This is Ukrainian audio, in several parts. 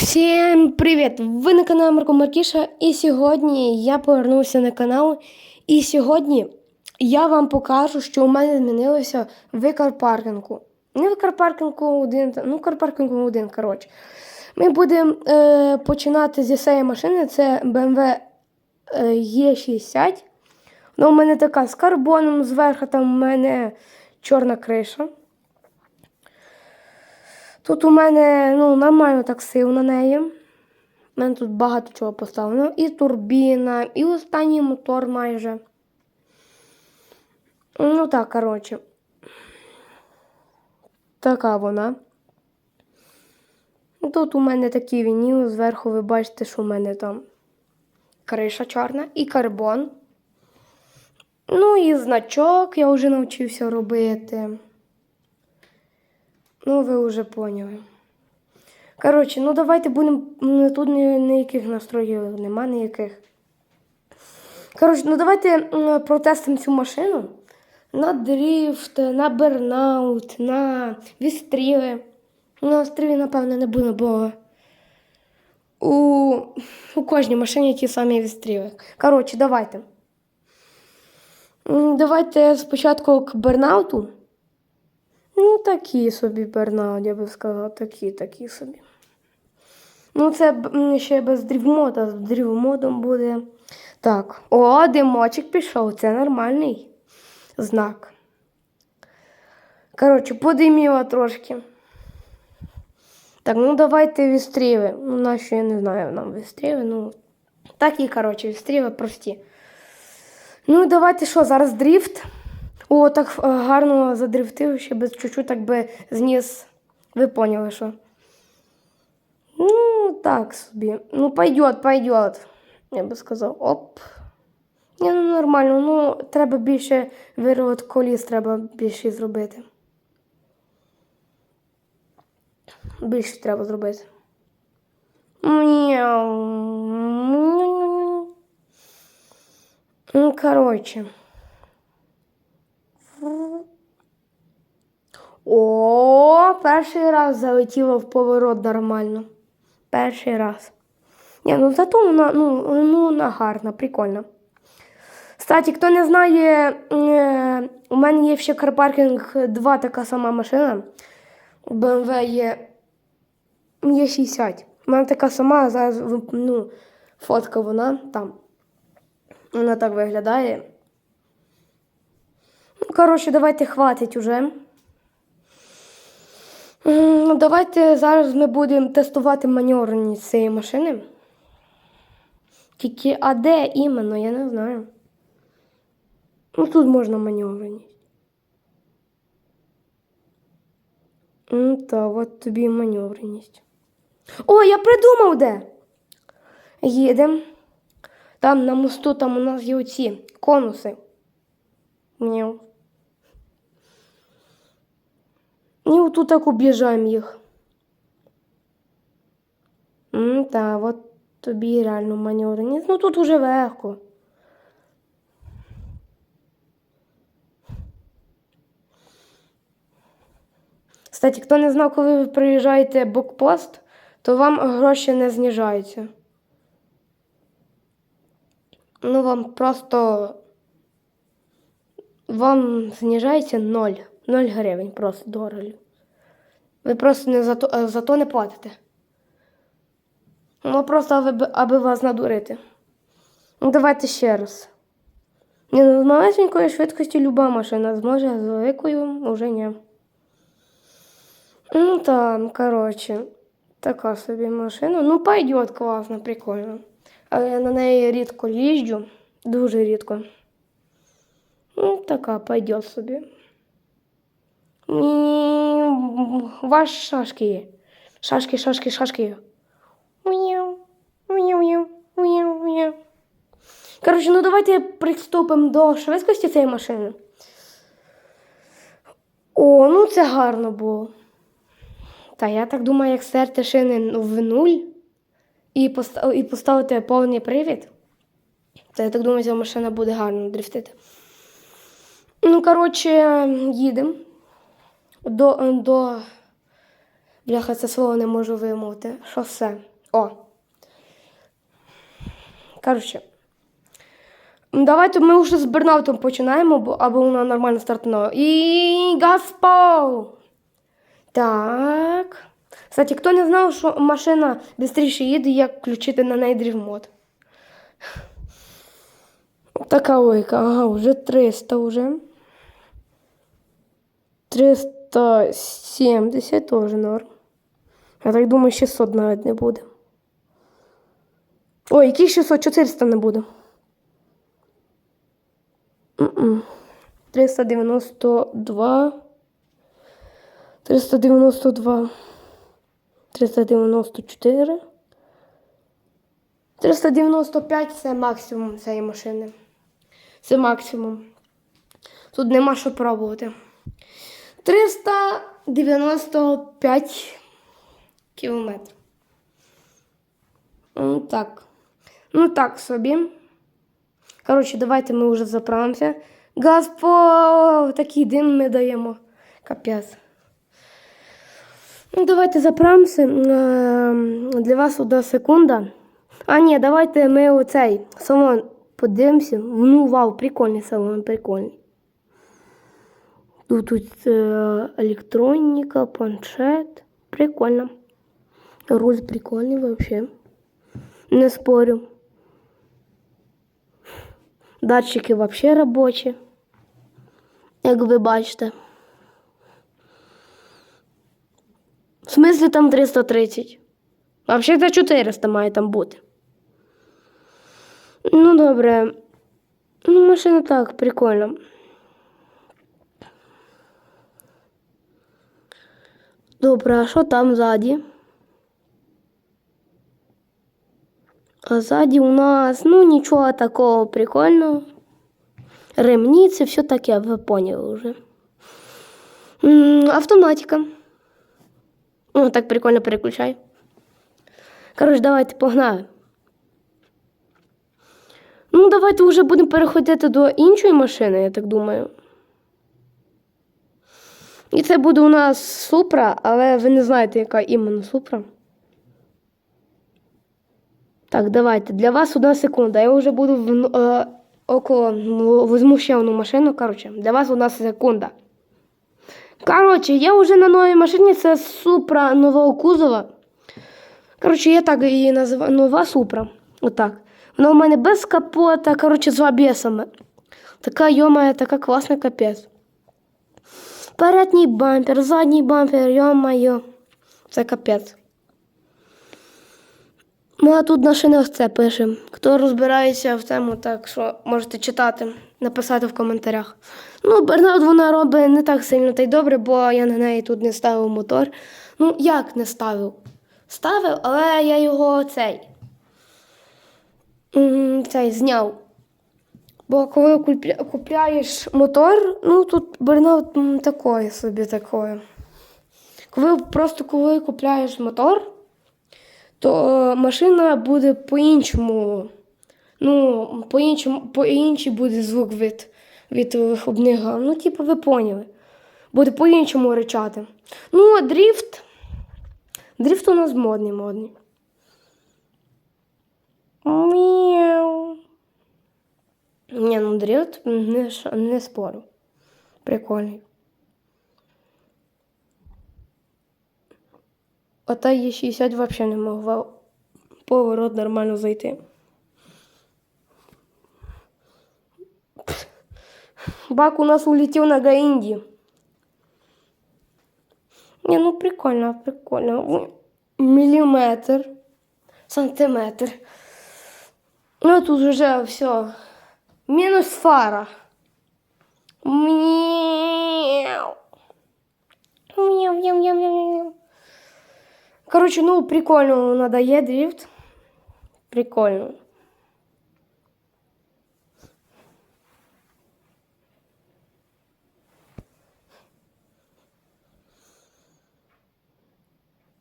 Всім привіт! Ви на каналі Марко Маркіша, і сьогодні я повернувся на канал. І сьогодні я вам покажу, що у мене змінилося в карпаркінгу. Не в карпаркінгу один, ну карпаркінгу один, коротше. Ми будемо е, починати зі цієї машини. Це BMW е, E60. Ну, у мене така з карбоном, зверху там у мене чорна криша. Тут у мене ну, нормально так сил на неї. У мене тут багато чого поставлено. І турбіна, і останній мотор майже. Ну так, коротше. Така вона. Тут у мене такий вініл, зверху ви бачите, що у мене там криша чорна і карбон. Ну і значок я вже навчився робити. Ну, ви вже поняли. Коротше, ну давайте будемо. Тут ніяких настроїв нема ніяких. Коротше, ну давайте протестимо цю машину на дріфт, на бернаут, на відстріли. Ну, На стрілі, напевно, не буде, бо у, у кожній машині ті самі відстріли. Коротше, давайте. Давайте спочатку к бернауту. Ну, такі собі бернаут, я би сказала, такі, такі собі. Ну, це ще без дрівмода, з дрівмодом буде. Так. О, димочок пішов, це нормальний знак. Коротше, подиміла трошки. Так, ну давайте відстріли. Ну, наші, я не знаю нам відстріли. Ну, такі, коротше, відстріли прості. Ну, давайте що, зараз дріфт. О, так е, гарно задрифтив, ще би чуть-чуть так би зніс. Ви поняли, що. Ну, так собі. Ну, пойдет, пойдет. Я би сказав. Оп. Ні, ну нормально. Ну, треба більше вирвати коліс, треба більше зробити. Більше треба зробити. Ну, коротше. О, перший раз залетіло в поворот нормально. Перший раз. Ні, ну зато вона, ну, ну, вона гарна, прикольна. Кстати, хто не знає, е, у мене є ще карпаркінг 2 така сама машина. У BMW є, є 60. У мене така сама, зараз ну, фотка вона там. Вона так виглядає. Ну, коротше, давайте хватить уже. Ну, давайте зараз ми будемо тестувати маневреність цієї машини. Тільки, а де іменно, я не знаю. Ну, тут можна маневреність. Ну, та, от тобі маневреність. О, я придумав де. Їдемо. Там на мосту там у нас є оці конуси. Мяу. І отут так об'їжджаємо їх. Та, от тобі реально маневреність. Ну тут уже легко. Кстати, хто не знав, коли ви приїжджаєте блокпост, то вам гроші не знижаються. Ну, вам просто вам знижається 0. 0 гривень просто дорого. Ви просто не за то, е, за то не платите. Ну, просто аби, аби вас надурити. Ну, давайте ще раз. Ні, ну, з малесенької швидкості люба машина зможе, з великою вже ні. Ну, там, коротше, така собі машина. Ну, пойдет класно, прикольно. Але я на неї рідко їжджу, дуже рідко. Ну, така пойдет собі. М, Ваш шашки є. Шашки, шашки, шашки. Мяу. Коротше, ну давайте приступимо до швидкості цієї машини. О, ну це гарно було. Та я так думаю, як стерти шини в нуль і, і поставити повний привід, то я так думаю, ця машина буде гарно дрифтити. Ну, коротше, їдемо до, до Бляха, це слово не можу вимовити. Шосе. О. Коротше. Давайте ми вже з бернаутом починаємо, аби вона нормально стартувала. І Гаспол! Так. Кстати, хто не знав, що машина швидше їде, як включити на неї дрівмод. Така лойка, ага, вже 300 вже. 370 теж норм. Я так думаю, 600 навіть не буде. Ой, які 600, 400 не буде. М-м. 392. 392. 394. 395 це максимум цієї машини. Це максимум. Тут нема що пробувати. 395 кілометрів. Ну так. Ну так собі. Коротше, давайте ми вже заправимося. Газ по такий дим ми даємо. Капець. Ну, давайте заправимося. Ем, Для вас одна секунда. А, ні, давайте ми оцей салон подивимося. Ну, вау, прикольний салон, прикольний. Тут, тут е, електроніка, планшет. Прикольно. Руль прикольний вообще. Не спорю. Датчики вообще робочі. Як ви бачите. В смислі там 330. Вообще то 400 має там бути. Ну, добре. Ну, машина так, прикольно. Добре, а що там ззаді? А ззаді у нас, ну, нічого такого прикольного. Ремні, це все таке, ви поняли вже. Автоматика. Ну, так прикольно переключай. Коротше, давайте погнали. Ну, давайте вже будемо переходити до іншої машини, я так думаю. І це буде у нас Супра, але ви не знаєте, яка іменно Супра. Так, давайте. Для вас одна секунда. Я вже буду в, е, около візьму ще одну машину. Коротше, для вас одна секунда. Коротше, я вже на новій машині, це Супра нового кузова. Коротше, я так її називаю. Нова Супра. Отак. Вона у мене без капота, коротше, з обісами. Така йома, така класна капець. Передній бампер, задній бампер, йо-моє. Це капець. А тут на шинах це пише. Хто розбирається в тему, так що можете читати, написати в коментарях. Ну, Бернард вона робить не так сильно та й добре, бо я на неї тут не ставив мотор. Ну, як не ставив? Ставив, але я його цей. Цей зняв. Бо коли купляєш мотор, ну тут Бернард м, такое собі такое. Коли просто коли купляєш мотор, то е, машина буде по-іншому. Ну, по-іншому, по-інший буде звук від, від вихлопних гам. Ну, типу, ви поняли. Буде по-іншому речати. Ну, а дріфт. Дріфт у нас модний, модний. Мяу. Ну не, не спорю. Прикольний. А та Е60 взагалі не могла поворот нормально зайти. Бак у нас улетел на Гаинди. Не, ну прикольно, прикольно. Миллиметр, сантиметр. Ну тут уже все. Минус фара. Мяу. Мяу, мяу, мяу. Короче, ну прикольно надає дрифт. Прикольно.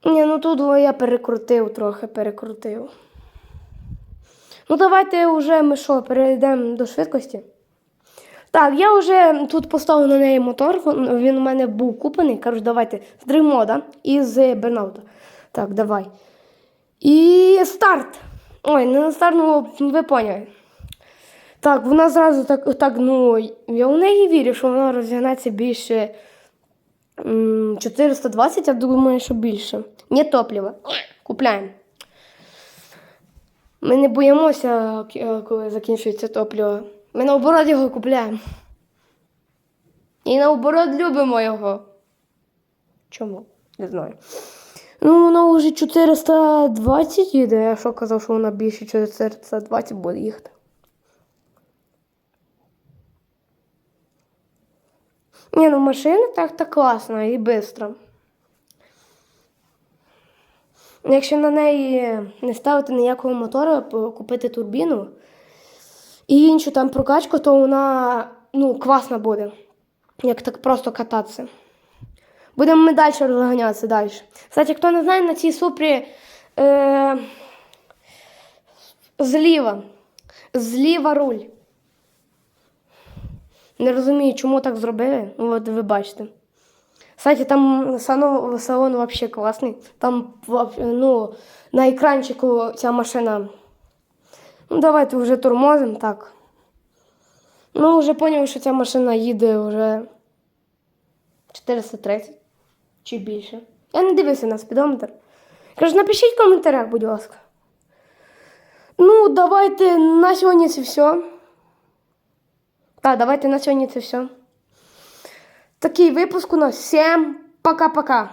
Ні, ну тут я перекрутив, трохи перекрутив. Ну, давайте вже ми що, перейдемо до швидкості. Так, я вже тут поставив на неї мотор, він у мене був куплений. Коротше, давайте з дреймода і з бернаута. Так, давай. І старт. Ой, не на старт, ну ви поняли. Так, вона зразу так, так ну, я у неї вірю, що вона розігнеться більше 420, я думаю, що більше. Не топливо. Купляємо. Ми не боїмося, коли закінчується топливо. Ми наоборот його купляємо. І наоборот любимо його. Чому? Не знаю. Ну, вона вже 420 їде. Я що казав, що вона більше 420 буде їхати. Ні, ну машина так то класна і швидко. Якщо на неї не ставити ніякого мотора, купити турбіну і іншу там прокачку, то вона ну, класна буде. Як так просто кататися. Будемо ми далі розганятися далі. Кстати, хто не знає, на цій супрі е, зліва. Зліва руль. Не розумію, чому так зробили. От ви бачите. Кстати, там салон, салон вообще класний. Там ну, на екранчику ця машина. Ну, давайте вже тормозимо так. Ну, вже поняв, що ця машина їде вже 430 чи більше. Я не дивився на спідометр. Кажу, напишіть в коментарях, будь ласка. Ну, давайте на сьогодні все. Так, давайте на сьогодні все. Такий випуск у нас. Всім пока-пока.